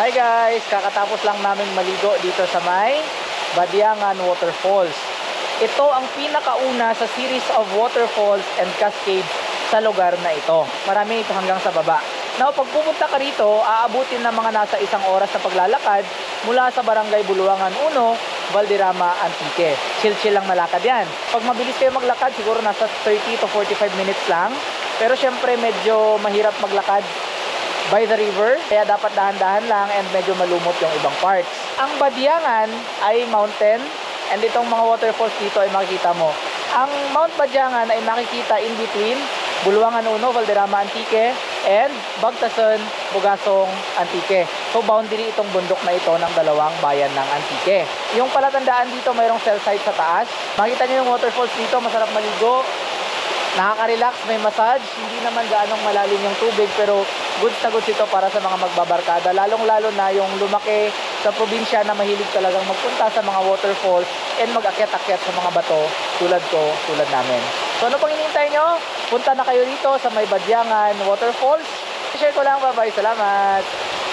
Hi guys! Kakatapos lang namin maligo dito sa may Badiangan Waterfalls. Ito ang pinakauna sa series of waterfalls and cascades sa lugar na ito. Marami ito hanggang sa baba. Now, pag pupunta ka rito, aabutin ng mga nasa isang oras na paglalakad mula sa Barangay Buluangan 1, Valderrama, Antique. Chill-chill lang malakad yan. Pag mabilis kayo maglakad, siguro nasa 30 to 45 minutes lang. Pero syempre, medyo mahirap maglakad by the river. Kaya dapat dahan-dahan lang and medyo malumot yung ibang parts. Ang Badiangan ay mountain and itong mga waterfalls dito ay makikita mo. Ang Mount Badiangan ay makikita in between Buluangan 1, Valderrama Antique and Bagtason, Bugasong Antique. So boundary itong bundok na ito ng dalawang bayan ng Antique. Yung palatandaan dito mayroong cell site sa taas. Makita niyo yung waterfalls dito, masarap maligo. Nakaka-relax, may massage. Hindi naman gaanong malalim yung tubig pero goods na ito para sa mga magbabarkada. Lalong-lalo na yung lumaki sa probinsya na mahilig talagang magpunta sa mga waterfalls and mag-akyat-akyat sa mga bato tulad ko, tulad namin. So ano pang hinihintay nyo? Punta na kayo dito sa may Badyangan Waterfalls. Share ko lang, bye-bye. Salamat!